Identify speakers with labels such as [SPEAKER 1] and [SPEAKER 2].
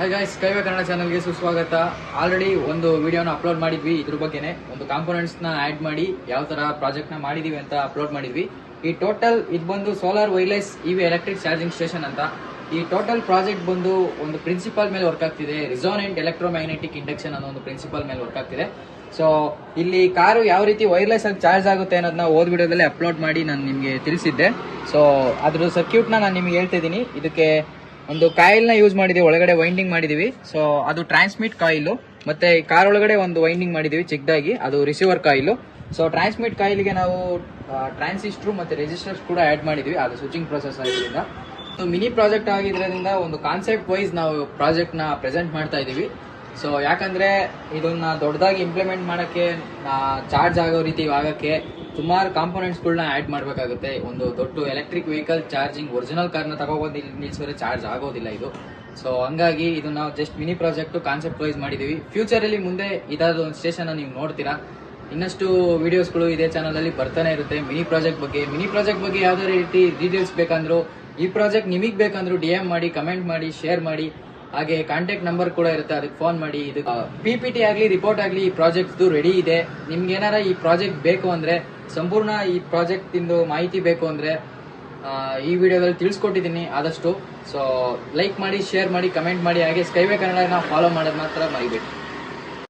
[SPEAKER 1] Hi guys ಕೈವೆ Kannada ಚಾನಲ್ಗೆ ಸುಸ್ವಾಗತ. Already ಒಂದು ವಿಡಿಯೋನ ಅಪ್ಲೋಡ್ ಮಾಡಿದ್ವಿ. ಇದ್ರ ಬಗ್ಗೆನೆ ಒಂದು ಕಾಂಪೋನೆಂಟ್ಸ್ನ ಆಡ್ ಮಾಡಿ, ಯಾವ ತರ ಪ್ರಾಜೆಕ್ಟ್ನ ಮಾಡಿದೀವಿ ಅಂತ ಅಪ್ಲೋಡ್ ಮಾಡಿದ್ವಿ. ಈ ಟೋಟಲ್ ಇದು ಬಂದು solar wireless EV electric charging station ಅಂತ. ಈ ಟೋಟಲ್ ಪ್ರಾಜೆಕ್ಟ್ ಬಂದು ಒಂದು ಪ್ರಿನ್ಸಿಪಲ್ ಮೇಲೆ ವರ್ಕ್ ಆಗ್ತಿದೆ. ರಿಸೋನೆಂಟ್ ಎಲೆಕ್ಟ್ರೋಮ್ಯಾಗ್ನೆಟಿಕ್ ಇಂಡಕ್ಷನ್ ಅನ್ನೋ ಒಂದು ಪ್ರಿನ್ಸಿಪಲ್ ಮೇಲೆ ವರ್ಕ್ ಆಗ್ತಿದೆ. ಸೊ ಇಲ್ಲಿ ಕಾರು ಯಾವ ರೀತಿ ವೈರ್ಲೆಸ್ ಆಗಿ ಚಾರ್ಜ್ ಆಗುತ್ತೆ ಅನ್ನೋದನ್ನ ಓದ್ ವಿಡಿಯೋದಲ್ಲಿ ಅಪ್ಲೋಡ್ ಮಾಡಿ ನಾನು ನಿಮಗೆ ತಿಳಿಸಿದ್ದೆ. ಸೊ ಅದ್ರ ಸರ್ಕ್ಯೂಟ್ನ ನಾನು ನಿಮಗೆ ಹೇಳ್ತಿದ್ದೀನಿ. ಇದಕ್ಕೆ ಒಂದು ಕಾಯಿಲ್ನ ಯೂಸ್ ಮಾಡಿದೀವಿ, ಒಳಗಡೆ ವೈಂಡಿಂಗ್ ಮಾಡಿದೀವಿ. ಸೊ ಅದು ಟ್ರಾನ್ಸ್ಮಿಟ್ ಕಾಯಿಲ್ ಮತ್ತೆ ಕಾರ್ ಒಳಗಡೆ ಒಂದು ವೈಂಡಿಂಗ್ ಮಾಡಿದೀವಿ, ಚಿಕ್ಕದಾಗಿ. ಅದು ರಿಸೀವರ್ ಕಾಯಿಲ್ ಸೊ ಟ್ರಾನ್ಸ್ಮಿಟ್ ಕಾಯಿಲ್ಗೆ ನಾವು ಟ್ರಾನ್ಸಿಸ್ಟರ್ ಮತ್ತೆ ರೆಜಿಸ್ಟರ್ಸ್ ಕೂಡ ಆಡ್ ಮಾಡಿದೀವಿ, ಅದು ಸ್ವಿಚಿಂಗ್ ಪ್ರೊಸೆಸ್ ಆಗಿದ್ರಿಂದ ಸೊ ಮಿನಿ ಪ್ರಾಜೆಕ್ಟ್ ಆಗಿದ್ರಿಂದ ಒಂದು ಕಾನ್ಸೆಪ್ಟ್ ವೈಸ್ ನಾವು ಪ್ರಾಜೆಕ್ಟ್ನ ಪ್ರೆಸೆಂಟ್ ಮಾಡ್ತಾ ಇದೀವಿ ಸೊ ಯಾಕಂದ್ರೆ ಇದನ್ನ ದೊಡ್ಡದಾಗಿ ಇಂಪ್ಲಿಮೆಂಟ್ ಮಾಡೋಕ್ಕೆ ಚಾರ್ಜ್ ಆಗೋ ರೀತಿ ಆಗಕ್ಕೆ ಸುಮಾರು ಕಾಂಪೋನೆಂಟ್ಸ್ ಆ್ಯಡ್ ಮಾಡಬೇಕಾಗುತ್ತೆ. ಒಂದು ದೊಡ್ಡ ಎಲೆಕ್ಟ್ರಿಕ್ ವೆಹಿಕಲ್ ಚಾರ್ಜಿಂಗ್ ಒರಿಜಿನಲ್ ಕಾರ್ನ ಇಲ್ಲಿ ನಿಲ್ಸಿದ್ರೆ ಚಾರ್ಜ್ ಆಗೋದಿಲ್ಲ ಇದು. ಸೊ ಹಂಗಾಗಿ ಇದು ನಾವು just mini project concept wise ಮಾಡಿದೀವಿ. ಫ್ಯೂಚರ್ ಅಲ್ಲಿ ಮುಂದೆ ಇದಾದ ಒಂದು ಸ್ಟೇಷನ್ ನೀವು ನೋಡ್ತೀರಾ. ಇನ್ನಷ್ಟು ವಿಡಿಯೋಸ್ಗಳು ಇದೇ ಚಾನಲಲ್ಲಿ ಬರ್ತಾನೆ ಇರುತ್ತೆ. ಮಿನಿ ಪ್ರಾಜೆಕ್ಟ್ ಬಗ್ಗೆ. ಮಿನಿ ಪ್ರಾಜೆಕ್ಟ್ ಬಗ್ಗೆ ಯಾವುದೇ ರೀತಿ ಡೀಟೇಲ್ಸ್ ಬೇಕಂದ್ರು, ಈ ಪ್ರಾಜೆಕ್ಟ್ ನಿಮಗೆ ಬೇಕಂದ್ರು ಡಿ ಎಂ ಮಾಡಿ ಕಮೆಂಟ್ ಮಾಡಿ ಶೇರ್ ಮಾಡಿ. ಹಾಗೆ ಕಾಂಟ್ಯಾಕ್ಟ್ ನಂಬರ್ ಕೂಡ ಇರುತ್ತೆ, ಅದಕ್ಕೆ ಫೋನ್ ಮಾಡಿ ಇದು. ಪಿ ಪಿ ಟಿ ಆಗಲಿ ರಿಪೋರ್ಟ್ ಆಗಲಿ, ಈ ಪ್ರಾಜೆಕ್ಟ್ದು ರೆಡಿ ಇದೆ. ನಿಮ್ಗೆ ಏನಾರ ಈ ಪ್ರಾಜೆಕ್ಟ್ ಬೇಕು ಅಂದ್ರೆ, ಸಂಪೂರ್ಣ ಈ ಪ್ರಾಜೆಕ್ಟ್ ಇಂದು ಮಾಹಿತಿ ಬೇಕು ಅಂದ್ರೆ ಈ ವಿಡಿಯೋದಲ್ಲಿ ತಿಳಿಸ್ಕೊಟ್ಟಿದ್ದೀನಿ ಆದಷ್ಟು. ಸೊ ಲೈಕ್ ಮಾಡಿ ಶೇರ್ ಮಾಡಿ ಕಮೆಂಟ್ ಮಾಡಿ, ಹಾಗೆ ಸ್ಕೈವೇ ಕನ್ನಡನ ಫಾಲೋ ಮಾಡೋದು ಮಾತ್ರ ಮರಿಬೇಡಿ.